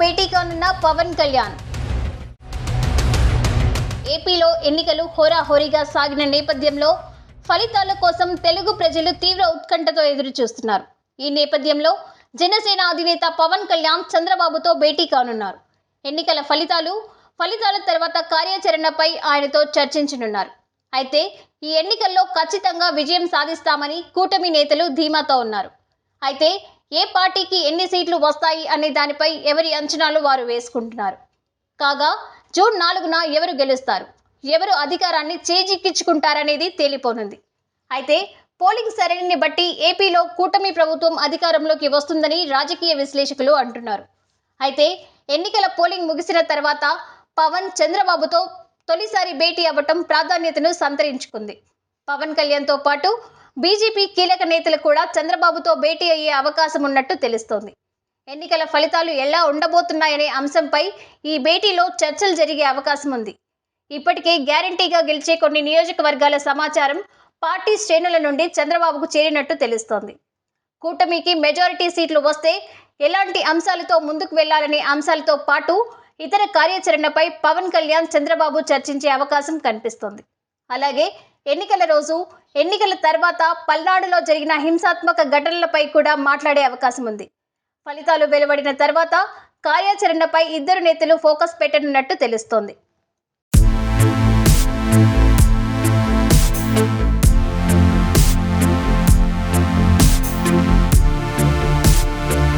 భేటీ కానున్న పవన్ కళ్యాణ్. ఏపీలో ఎన్నికలు హోరాహోరీగా సాగిన నేపథ్యంలో ఫలితాల కోసం తెలుగు ప్రజలు తీవ్ర ఉత్కంఠతో ఎదురు చూస్తున్నారు ఈ నేపథ్యంలో జనసేన అధినేత పవన్ కళ్యాణ్ చంద్రబాబుతో భేటీ కానున్నారు ఎన్నికల ఫలితాలు ఫలితాల తర్వాత కార్యాచరణపై ఆయనతో చర్చించనున్నారు. అయితే ఈ ఎన్నికల్లో ఖచ్చితంగా విజయం సాధిస్తామని కూటమి నేతలు ధీమాతో ఉన్నారు. అయితే ఏ పార్టీకి ఎన్ని సీట్లు వస్తాయి అనే దానిపై ఎవరి అంచనాలు వారు వేసుకుంటున్నారు? కాగా జూన్ నాలుగున ఎవరు గెలుస్తారు? ఎవరు అధికారాన్ని చేజిక్కించుకుంటారనేది తేలిపోనుంది. అయితే పోలింగ్ సరళిని బట్టి ఏపీలో కూటమి ప్రభుత్వం అధికారంలోకి వస్తుందని రాజకీయ విశ్లేషకులు అంటున్నారు. అయితే ఎన్నికల పోలింగ్ ముగిసిన తర్వాత పవన్ చంద్రబాబుతో తొలిసారి భేటీ అవ్వటం ప్రాధాన్యతను సంతరించుకుంది. పవన్ కళ్యాణ్తో పాటు బీజేపీ కీలక నేతలు కూడా చంద్రబాబుతో భేటీ అయ్యే అవకాశం ఉన్నట్టు తెలుస్తోంది. ఎన్నికల ఫలితాలు ఎలా ఉండబోతున్నాయనే అంశంపై ఈ భేటీలో చర్చలు జరిగే అవకాశం ఉంది. ఇప్పటికే గ్యారంటీగా గెలిచే కొన్ని నియోజకవర్గాల సమాచారం పార్టీ శ్రేణుల నుండి చంద్రబాబుకు చేరినట్టు తెలుస్తోంది. కూటమికి మెజారిటీ సీట్లు వస్తే ఎలాంటి అంశాలతో ముందుకు వెళ్ళాలనే అంశాలతో పాటు ఇతర కార్యాచరణపై పవన్ కళ్యాణ్ చంద్రబాబు చర్చించే అవకాశం కనిపిస్తోంది. అలాగే ఎన్నికల రోజు ఎన్నికల తర్వాత పల్నాడులో జరిగిన హింసాత్మక ఘటనలపై కూడా మాట్లాడే అవకాశం ఉంది. ఫలితాలు వెలువడిన తర్వాత కార్యాచరణపై ఇద్దరు నేతలు ఫోకస్ పెట్టనున్నట్టు తెలుస్తోంది.